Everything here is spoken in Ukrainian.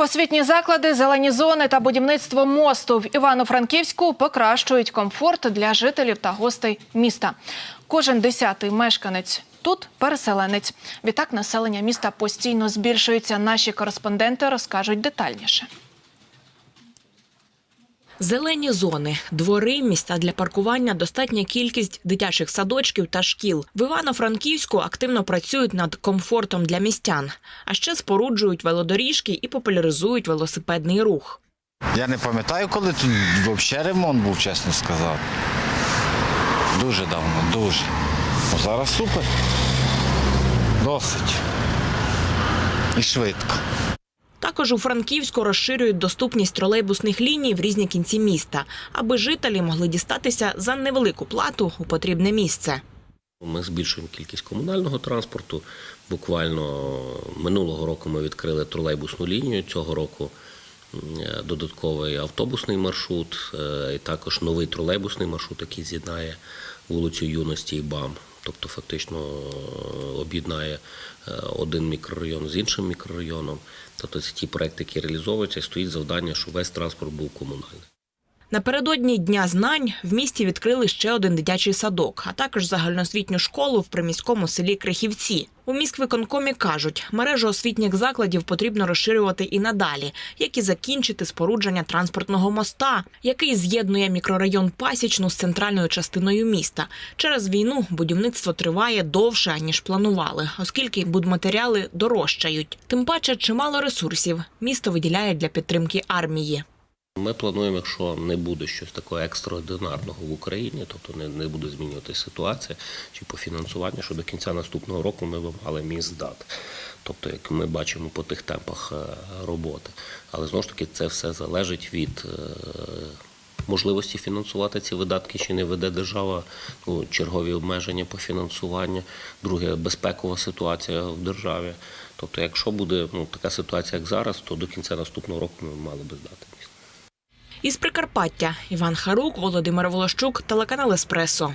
Освітні заклади, зелені зони та будівництво мосту в Івано-Франківську покращують комфорт для жителів та гостей міста. Кожен десятий мешканець тут переселенець. Відтак населення міста постійно збільшується. Наші кореспонденти розкажуть детальніше. Зелені зони, двори, місця для паркування, достатня кількість дитячих садочків та шкіл. В Івано-Франківську активно працюють над комфортом для містян, а ще споруджують велодоріжки і популяризують велосипедний рух. Я не пам'ятаю, коли тут взагалі ремонт був, чесно сказати. Дуже давно, дуже. Ну, Зараз супер. Досить. І швидко. Також у Франківську розширюють доступність тролейбусних ліній в різні кінці міста, аби жителі могли дістатися за невелику плату у потрібне місце. Ми збільшуємо кількість комунального транспорту. Буквально минулого року ми відкрили тролейбусну лінію. Цього року е, додатковий автобусний маршрут, е, і також новий тролейбусний маршрут, який з'єднає вулицю Юності і БАМ. Тобто фактично е, об'єднає е, один мікрорайон з іншим мікрорайоном. Тобто ті проекти, які реалізовуються, стоїть завдання, щоб весь транспорт був комунальний. Напередодні Дня знань в місті відкрили ще один дитячий садок, а також загальноосвітню школу в приміському селі Крихівці. У міськвиконкомі кажуть, мережу освітніх закладів потрібно розширювати і надалі, як і закінчити спорудження транспортного моста, який з'єднує мікрорайон Пасічну з центральною частиною міста. Через війну будівництво триває довше ніж планували, оскільки будматеріали дорожчають. Тим паче, чимало ресурсів місто виділяє для підтримки армії. Ми плануємо, якщо не буде щось такого екстраординарного в Україні, тобто не, не буде змінюватися ситуація чи по фінансуванню, що до кінця наступного року ми б мали міст здати. Тобто, як ми бачимо по тих темпах е, роботи. Але знову ж таки це все залежить від е, можливості фінансувати ці видатки, чи не веде держава ну, чергові обмеження по фінансуванню. Друге, безпекова ситуація в державі. Тобто, якщо буде ну, така ситуація, як зараз, то до кінця наступного року ми мали би здати. Із Прикарпаття Іван Харук, Володимир Волощук, телеканал Еспресо.